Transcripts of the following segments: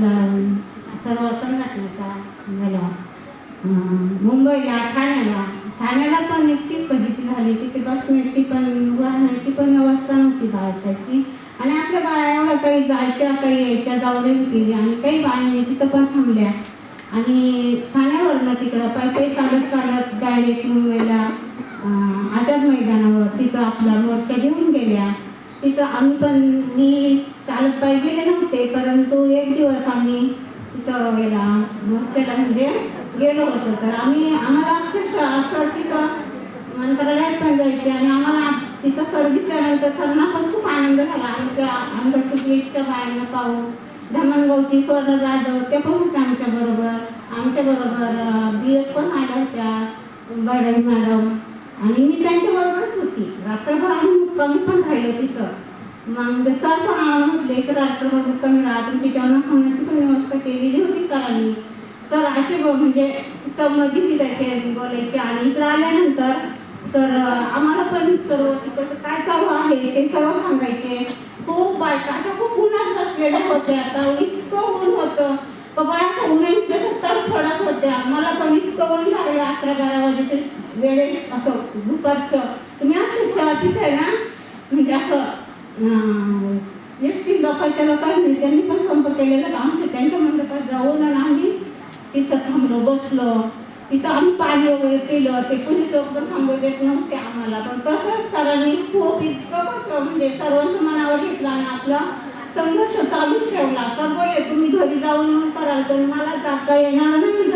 लावून सर्व संघटनेचा मला. मुंबईला ठाण्याला. ठाण्याला पण इतकी फजिती झाली तिथे बसण्याची पण वाहनाची पण व्यवस्था नव्हती भारताची आणि आपल्या बाया काही जायच्या काही यायच्या जावरून केली आणि काही बायांनी तिथं पण थांबल्या. आणि ठाण्यावरनं तिकडं पायपे चालत चालत डायरेक्ट मुंबईला आझाद मैदानावर तिथं आपला मोर्चा घेऊन गेल्या. तिथं आम्ही पण मी चालत पाय गेले नव्हते परंतु एक दिवस आम्ही तिथं गेला. त्याला म्हणजे गेलो होतो. तर आम्ही आम्हाला अक्षरशः असं तिथं मंत्रालयात पण जायचे आणि आम्हाला तिथं सर दिसल्यानंतर सरना पण खूप आनंद झाला. आमच्या आमच्या सुप्रीच्या बायांना पाहू धमनगावची स्वर्ण जाधव त्या पण होत्या आमच्या बरोबर. आमच्या बरोबर बी एफ पण आल्या होत्या बैरागी मॅडम. आणि मी त्यांच्या बरोबरच होती. रात्रभर आम्ही मुक्कामी पण राहिलो तिथं. मग सर पण आम्ही म्हटले एक रात्रभर मुक्कामी राहतो तुमची जेवणा खाण्याची पण व्यवस्था केलेली होती सरांनी. सर असे म्हणजे तिथं मध्ये फिरायचे बोलायचे. आणि इकडे आल्यानंतर सर आम्हाला पण सर्व तिकडं काय चालू आहे ते सर्व सांगायचे. खूप बायका अशा खूप उन्हात बसलेल्या होत्या. आता इतकं ऊन होतं. कपाळाच्या उन्हाने तर तडफडत होत्या. मला पण इतकं ऊन झालेलं अकरा बारा वाजेचे. वेळे असं दुपारचं. तुम्ही अक्षरशः तिथे आहे ना? म्हणजे असं एस टी लोकांच्या लोकांनी त्यांनी पण संप केलेला आमच्या त्यांच्या मंडपात जाऊन आणि आम्ही तिथं थांबलो बसलो. तिथं आम्ही पाणी वगैरे पिलं. ते पोलीस लोक पण थांबू देत नव्हते आम्हाला. पण तसंच सरांनी खूप इतकं कसं म्हणजे सर्वांचं मनावर घेतलं आणि आपला संघर्ष चालूच ठेवला. सर तुम्ही घरी जाऊन येऊन कराल तर मला जाता येणार नाही.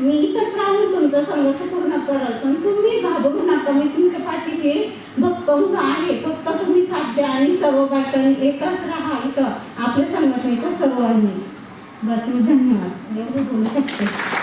मी इथंच राहून तुमचा संघर्ष पूर्ण कराल पण तुम्ही घाबरू नका. मी तुमच्या पाठीशी भक्कम आहे. फक्त तुम्ही साथ द्या आणि सर्व बायकांनी एकच राहा इथं. आपल्या संघटनेच्या सर्वांनी. बस मी धन्यवाद. एवढं बोलू शकते.